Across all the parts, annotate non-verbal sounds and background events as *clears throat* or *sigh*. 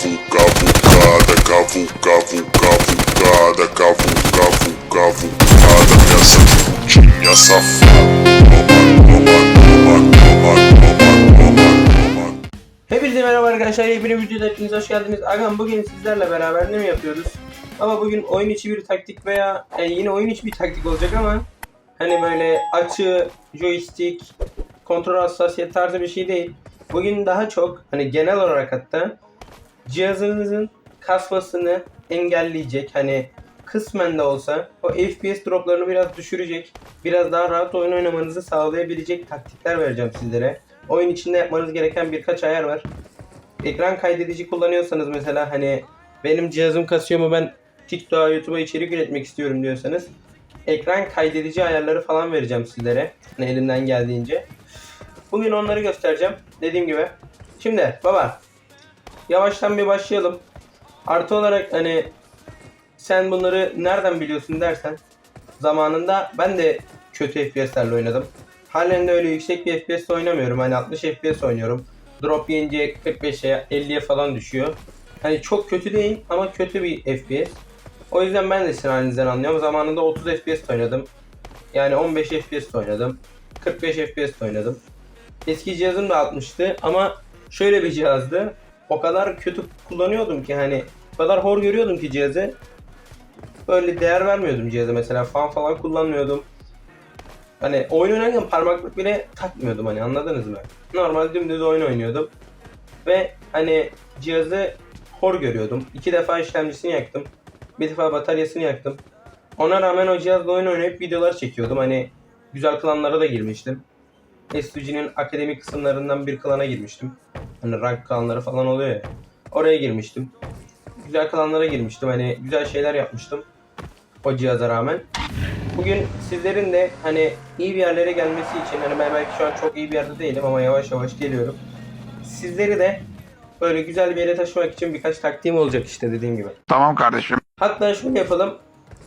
cavucada, cavucada, cavucada, cavucada, putinha. Hepinize merhaba arkadaşlar. Yepyeni videoda hepiniz hoş geldiniz. Agam bugün sizlerle beraber ne mi yapıyoruz? Ama bugün oyun içi bir taktik veya yani yine oyun içi bir taktik olacak ama hani böyle açı, joystick, kontrol hassasiyet tarzı bir şey değil. Bugün daha çok hani genel olarak hatta cihazınızın kasmasını engelleyecek hani kısmen de olsa o FPS droplarını biraz düşürecek, biraz daha rahat oyun oynamanızı sağlayabilecek taktikler vereceğim sizlere. Oyun içinde yapmanız gereken birkaç ayar var. Ekran kaydedici kullanıyorsanız mesela hani benim cihazım kasıyor mu ben TikTok'a, YouTube'a içerik üretmek istiyorum diyorsanız ekran kaydedici ayarları falan vereceğim sizlere. Hani elimden geldiğince. Bugün onları göstereceğim. Dediğim gibi. Şimdi baba yavaştan bir başlayalım. Artı olarak hani sen bunları nereden biliyorsun dersen zamanında ben de kötü FPS'lerle oynadım. Halen de öyle yüksek bir FPS oynamıyorum. Hani 60 FPS oynuyorum. Drop yiyince 45'e 50'ye falan düşüyor. Hani çok kötü değil ama kötü bir FPS. O yüzden ben de sizin halinizden anlıyorum. Zamanında 30 FPS oynadım. Yani 15 FPS oynadım. 45 FPS oynadım. Eski cihazım da 60'tı ama şöyle bir cihazdı. O kadar kötü kullanıyordum ki hani o kadar hor görüyordum ki cihazı. Böyle değer vermiyordum cihaza mesela fan falan kullanmıyordum. Hani oyun oynarken parmaklık bile takmıyordum hani anladınız mı? Normal dümdüz oyun oynuyordum. Ve hani cihazı hor görüyordum. İki defa işlemcisini yaktım. Bir defa bataryasını yaktım. Ona rağmen o cihazla oyun oynayıp videolar çekiyordum. Hani güzel klanlara da girmiştim. SUG'nin akademik kısımlarından bir klana girmiştim. Hani rank klanları falan oluyor ya. Oraya girmiştim. Güzel klanlara girmiştim. Hani güzel şeyler yapmıştım. O cihaza rağmen. Bugün sizlerin de hani iyi bir yerlere gelmesi için hani ben belki şu an çok iyi bir yerde değilim ama yavaş yavaş geliyorum. Sizleri de böyle güzel bir yere taşımak için birkaç taktiğim olacak işte dediğim gibi. Tamam kardeşim. Hatta şunu yapalım.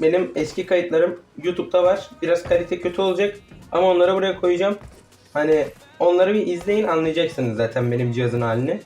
Benim eski kayıtlarım YouTube'da var. Biraz kalite kötü olacak ama onları buraya koyacağım. Hani onları bir izleyin anlayacaksınız zaten benim cihazın halini.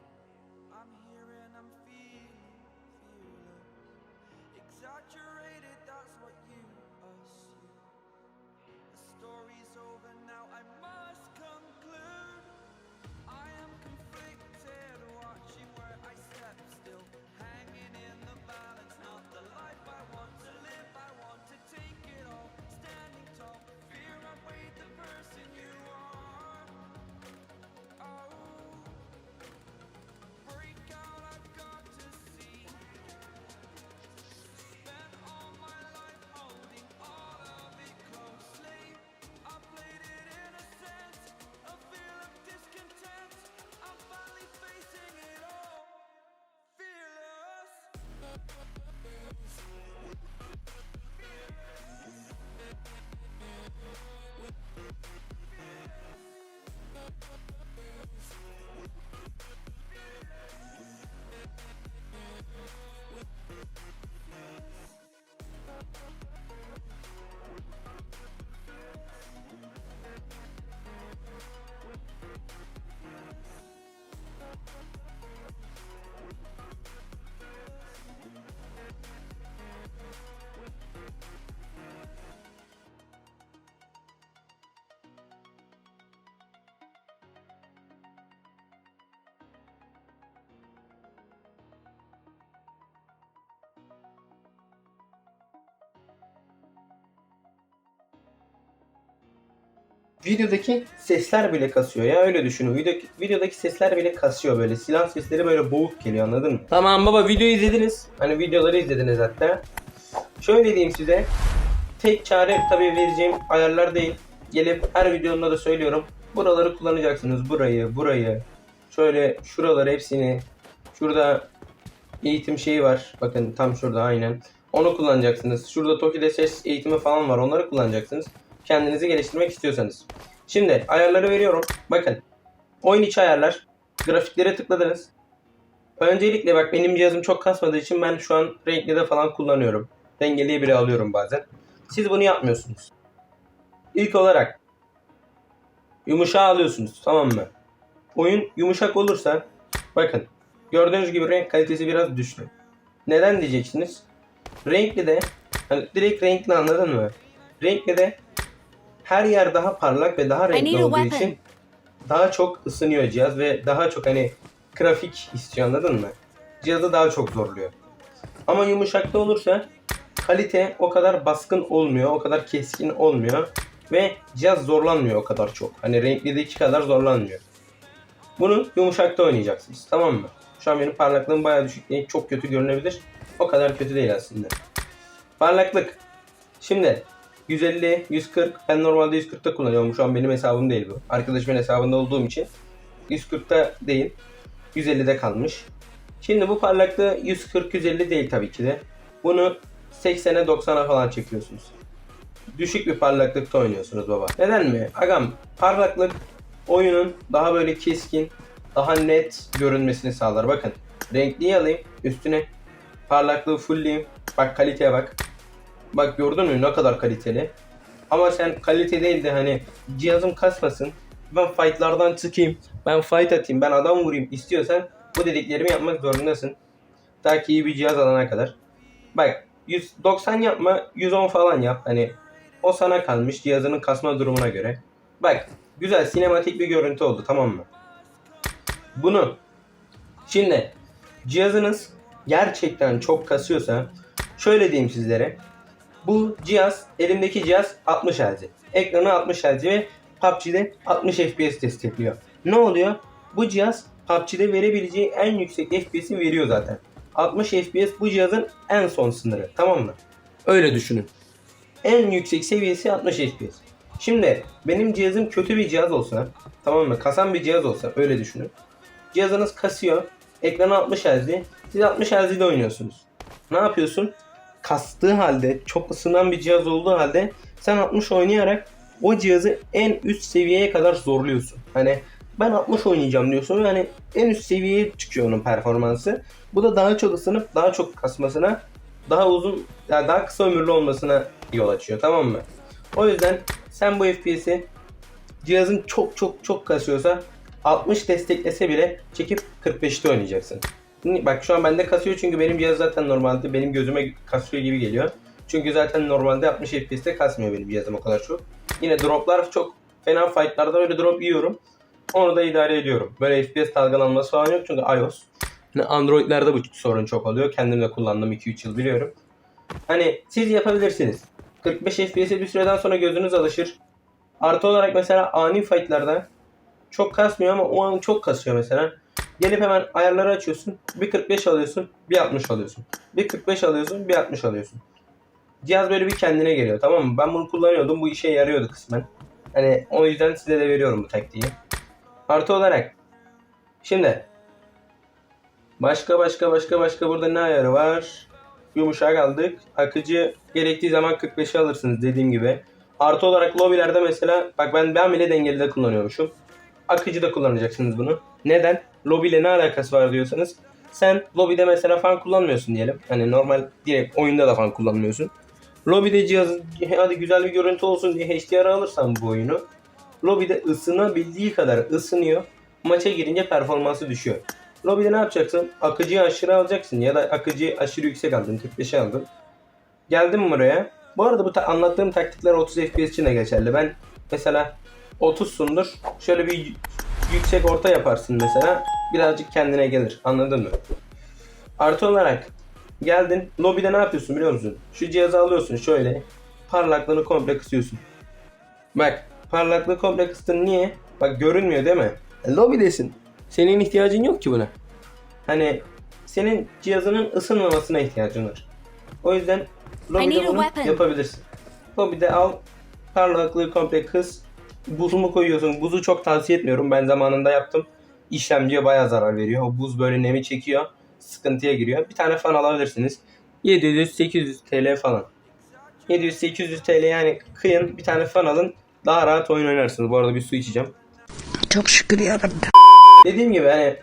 Videodaki sesler bile kasıyor ya öyle düşünün. Video, videodaki sesler bile kasıyor böyle. Silah sesleri böyle boğuk geliyor anladın mı? Tamam baba videoyu izlediniz. Hani videoları izlediniz hatta. Şöyle diyeyim size. Tek çare tabii vereceğim ayarlar değil. Gelip her videomda da söylüyorum. Buraları kullanacaksınız. Burayı, burayı. Şöyle şuraları hepsini. Şurada eğitim şeyi var. Bakın tam şurada aynen. Onu kullanacaksınız. Şurada Toki'de ses eğitimi falan var. Onları kullanacaksınız. Kendinizi geliştirmek istiyorsanız. Şimdi ayarları veriyorum. Bakın. Oyun içi ayarlar. Grafiklere tıkladınız. Öncelikle bak benim cihazım çok kasmadığı için ben şu an renkli de falan kullanıyorum. Dengeliye bile alıyorum bazen. Siz bunu yapmıyorsunuz. İlk olarak yumuşağı alıyorsunuz tamam mı? Oyun yumuşak olursa bakın Gördüğünüz gibi renk kalitesi biraz düştü. Neden diyeceksiniz? Renkli de hani direkt renkli anladın mı? Renkli de her yer daha parlak ve daha renkli olduğu için daha çok ısınıyor cihaz ve daha çok hani grafik istiyor anladın mı? Cihazı daha çok zorluyor. Ama yumuşakta olursa kalite o kadar baskın olmuyor, o kadar keskin olmuyor ve cihaz zorlanmıyor o kadar çok. Hani renklideki kadar zorlanmıyor. Bunu yumuşakta oynayacaksınız tamam mı? Şu an benim parlaklığım bayağı düşük değil, çok kötü görünebilir. O kadar kötü değil aslında. Parlaklık. Şimdi 150, 140. Ben normalde 140'ta kullanıyorum. Şu an benim hesabım değil bu. Arkadaşımın hesabında olduğum için 140'ta değil. 150'de kalmış. Şimdi bu parlaklığı 140-150 değil tabii ki de. Bunu 80'e 90'a falan çekiyorsunuz. Düşük bir parlaklıkta oynuyorsunuz baba. Neden mi? Agam parlaklık oyunun daha böyle keskin, daha net görünmesini sağlar. Bakın renkliyi alayım üstüne parlaklığı fullleyeyim. Bak kaliteye bak. Bak gördün mü ne kadar kaliteli. Ama sen kalite değil de hani cihazım kasmasın. Ben fightlardan çıkayım. Ben fight atayım. Ben adam vurayım istiyorsan bu dediklerimi yapmak zorundasın. Ta ki iyi bir cihaz alana kadar. Bak 190 yapma 110 falan yap. Hani o sana kalmış cihazının kasma durumuna göre. Bak güzel sinematik bir görüntü oldu tamam mı? Bunu şimdi cihazınız gerçekten çok kasıyorsa şöyle diyeyim sizlere. Bu cihaz elimdeki cihaz 60 Hz. Ekranı 60 Hz ve PUBG'de 60 FPS destekliyor. Ne oluyor? Bu cihaz PUBG'de verebileceği en yüksek FPS'i veriyor zaten. 60 FPS bu cihazın en son sınırı. Tamam mı? Öyle düşünün. En yüksek seviyesi 60 FPS. Şimdi benim cihazım kötü bir cihaz olsa, tamam mı? Kasan bir cihaz olsa öyle düşünün. Cihazınız kasıyor. Ekranı 60 Hz. Siz 60 Hz'de oynuyorsunuz. Ne yapıyorsun? Kastığı halde, çok ısınan bir cihaz olduğu halde sen 60 oynayarak o cihazı en üst seviyeye kadar zorluyorsun. Hani ben 60 oynayacağım diyorsun ve hani en üst seviyeye çıkıyor onun performansı. Bu da daha çok ısınıp daha çok kasmasına, daha uzun, yani daha kısa ömürlü olmasına yol açıyor tamam mı? O yüzden sen bu FPS'i cihazın çok çok çok kasıyorsa 60 desteklese bile çekip 45'te oynayacaksın. Bak şu an bende kasıyor çünkü benim cihaz zaten normalde benim gözüme kasıyor gibi geliyor. Çünkü zaten normalde 60 FPS'te kasmıyor benim cihazım o kadar çok. Yine droplar çok fena fightlarda öyle drop yiyorum. Onu da idare ediyorum. Böyle FPS dalgalanması falan yok çünkü iOS. Hani Android'lerde bu sorun çok oluyor. Kendim de kullandım 2-3 yıl biliyorum. Hani siz yapabilirsiniz. 45 FPS'e bir süreden sonra gözünüz alışır. Artı olarak mesela ani fightlarda çok kasmıyor ama o an çok kasıyor mesela. Gelip hemen ayarları açıyorsun. Bir 45 alıyorsun, bir 60 alıyorsun. Bir 45 alıyorsun, bir 60 alıyorsun. Cihaz böyle bir kendine geliyor tamam mı? Ben bunu kullanıyordum. Bu işe yarıyordu kısmen. Hani o yüzden size de veriyorum bu taktiği. Artı olarak şimdi başka başka başka başka burada ne ayarı var? Yumuşak aldık. Akıcı gerektiği zaman 45'i alırsınız dediğim gibi. Artı olarak lobilerde mesela bak ben ben bile dengeli de kullanıyormuşum. Akıcı da kullanacaksınız bunu. Neden? Lobiyle ne alakası var diyorsanız sen lobide mesela fan kullanmıyorsun diyelim. Hani normal direkt oyunda da fan kullanmıyorsun. Lobide cihazın hadi güzel bir görüntü olsun diye HDR alırsan bu oyunu lobide ısınabildiği kadar ısınıyor. Maça girince performansı düşüyor. Lobide ne yapacaksın? Akıcıyı aşırı alacaksın ya da akıcıyı aşırı yüksek aldın. 45'e aldın. Geldim buraya. Bu arada bu ta- anlattığım taktikler 30 FPS için de geçerli. Ben mesela 30 sundur. Şöyle bir yüksek orta yaparsın mesela. Birazcık kendine gelir. Anladın mı? Artı olarak geldin. Lobide ne yapıyorsun biliyor musun? Şu cihazı alıyorsun şöyle. Parlaklığını komple kısıyorsun. Bak parlaklığı komple kıstın niye? Bak görünmüyor değil mi? E, lobidesin. Senin ihtiyacın yok ki buna. Hani senin cihazının ısınmamasına ihtiyacın var. O yüzden lobide bunu yapabilirsin. Lobide al parlaklığı komple kıs. Buzumu koyuyorsun. Buzu çok tavsiye etmiyorum. Ben zamanında yaptım. İşlemciye bayağı zarar veriyor. O buz böyle nemi çekiyor. Sıkıntıya giriyor. Bir tane fan alabilirsiniz. 700-800 TL falan. 700-800 TL yani kıyın bir tane fan alın. Daha rahat oyun oynarsınız. Bu arada bir su içeceğim. Çok şükür yarabbim. Dediğim gibi hani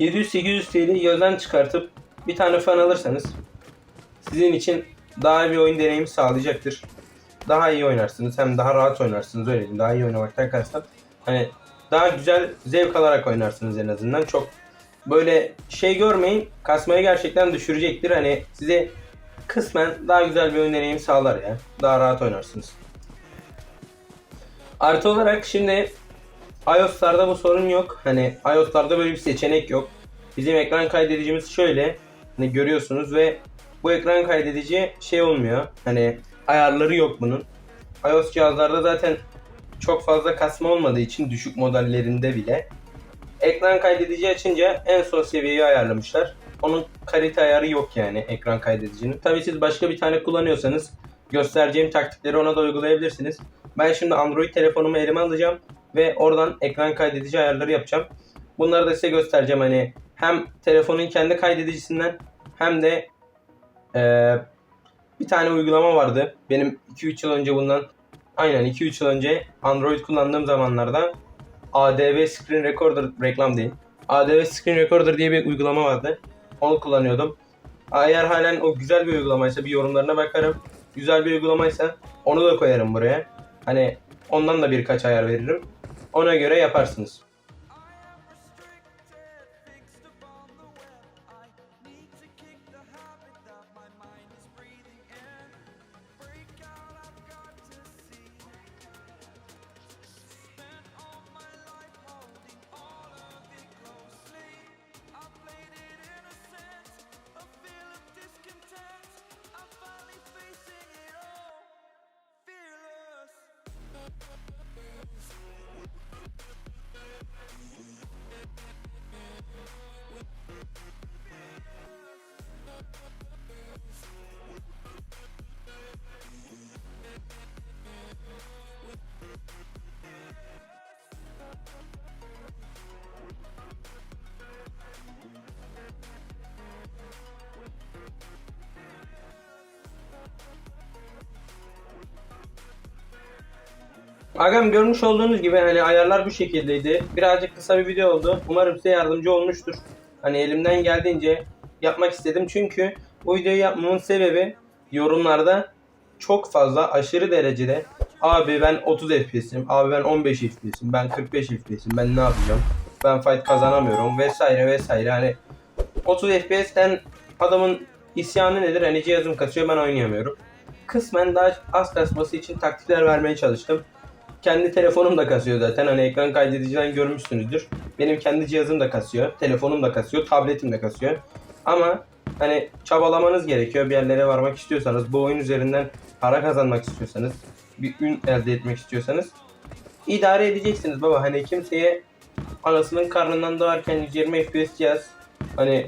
700-800 TL gözden çıkartıp bir tane fan alırsanız sizin için daha iyi bir oyun deneyimi sağlayacaktır. Daha iyi oynarsınız hem daha rahat oynarsınız öyle diyeyim. Daha iyi oynamaktan kastım. Hani daha güzel zevk alarak oynarsınız en azından. Çok böyle şey görmeyin. Kasmayı gerçekten düşürecektir. Hani size kısmen daha güzel bir oyun sağlar ya. Daha rahat oynarsınız. Artı olarak şimdi iOS'larda bu sorun yok. Hani iOS'larda böyle bir seçenek yok. Bizim ekran kaydedicimiz şöyle. Hani görüyorsunuz ve bu ekran kaydedici şey olmuyor. Hani ayarları yok bunun. iOS cihazlarda zaten çok fazla kasma olmadığı için düşük modellerinde bile ekran kaydedici açınca en son seviyeyi ayarlamışlar. Onun kalite ayarı yok yani ekran kaydedicinin. Tabii siz başka bir tane kullanıyorsanız göstereceğim taktikleri ona da uygulayabilirsiniz. Ben şimdi Android telefonumu elime alacağım ve oradan ekran kaydedici ayarları yapacağım. Bunları da size göstereceğim hani hem telefonun kendi kaydedicisinden hem de eee, bir tane uygulama vardı. Benim 2-3 yıl önce bundan aynen 2-3 yıl önce Android kullandığım zamanlarda ADV Screen Recorder reklam değil. ADV Screen Recorder diye bir uygulama vardı. Onu kullanıyordum. Eğer halen o güzel bir uygulamaysa bir yorumlarına bakarım. Güzel bir uygulamaysa onu da koyarım buraya. Hani ondan da birkaç ayar veririm. Ona göre yaparsınız. Agam görmüş olduğunuz gibi hani ayarlar bu şekildeydi. Birazcık kısa bir video oldu. Umarım size yardımcı olmuştur. Hani elimden geldiğince yapmak istedim. Çünkü bu videoyu yapmamın sebebi yorumlarda çok fazla aşırı derecede abi ben 30 FPS'im, abi ben 15 FPS'im, ben 45 FPS'im, ben ne yapacağım? Ben fight kazanamıyorum vesaire vesaire. Hani 30 FPS'ten adamın isyanı nedir? Hani cihazım kasıyor ben oynayamıyorum. Kısmen daha az kasması için taktikler vermeye çalıştım. Kendi telefonum da kasıyor zaten. Hani ekran kaydediciden görmüşsünüzdür. Benim kendi cihazım da kasıyor. Telefonum da kasıyor. Tabletim de kasıyor. Ama hani çabalamanız gerekiyor. Bir yerlere varmak istiyorsanız, bu oyun üzerinden para kazanmak istiyorsanız, bir ün elde etmek istiyorsanız idare edeceksiniz baba. Hani kimseye anasının karnından doğarken 120 FPS cihaz hani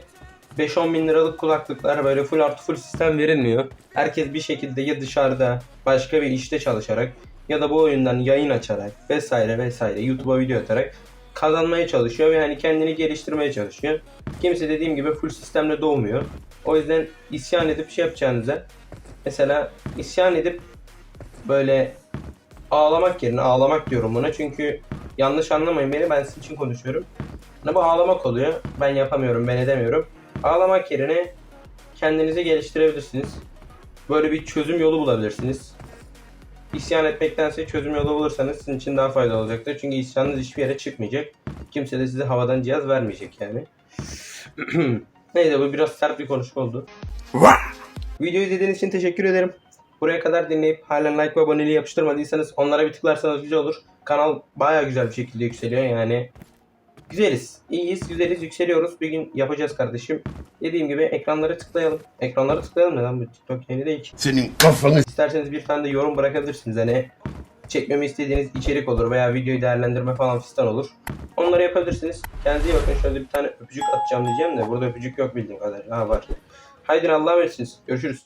5-10 bin liralık kulaklıklar böyle full artı full sistem verilmiyor. Herkes bir şekilde ya dışarıda başka bir işte çalışarak ya da bu oyundan yayın açarak vesaire vesaire YouTube'a video atarak kazanmaya çalışıyor ve hani kendini geliştirmeye çalışıyor. Kimse dediğim gibi full sistemle doğmuyor. O yüzden isyan edip şey yapacağınıza mesela isyan edip böyle ağlamak yerine ağlamak diyorum buna çünkü yanlış anlamayın beni ben sizin için konuşuyorum. Hani bu ağlamak oluyor. Ben yapamıyorum, ben edemiyorum. Ağlamak yerine kendinizi geliştirebilirsiniz. Böyle bir çözüm yolu bulabilirsiniz. İsyan etmektense çözüm yolu bulursanız sizin için daha faydalı olacaktır. Çünkü isyanınız hiçbir yere çıkmayacak. Kimse de size havadan cihaz vermeyecek yani. *clears throat* Neyse bu biraz sert bir konuşma oldu. Videoyu izlediğiniz için teşekkür ederim. Buraya kadar dinleyip halen like ve aboneliği yapıştırmadıysanız onlara bir tıklarsanız güzel olur. Kanal baya güzel bir şekilde yükseliyor yani. Güzeliz, iyiyiz, güzeliz, yükseliyoruz. Bir gün yapacağız kardeşim. Dediğim gibi ekranları tıklayalım. Ekranları tıklayalım neden bu TikTok yeni değil ki. Senin kafanı İsterseniz bir tane de yorum bırakabilirsiniz. Hani çekmemi istediğiniz içerik olur veya videoyu değerlendirme falan fistan olur. Onları yapabilirsiniz. Kendinize iyi bakın. Şöyle bir tane öpücük atacağım diyeceğim de burada öpücük yok bildiğim kadar. Ha var. Haydi Allah'a emanetsiniz. Görüşürüz.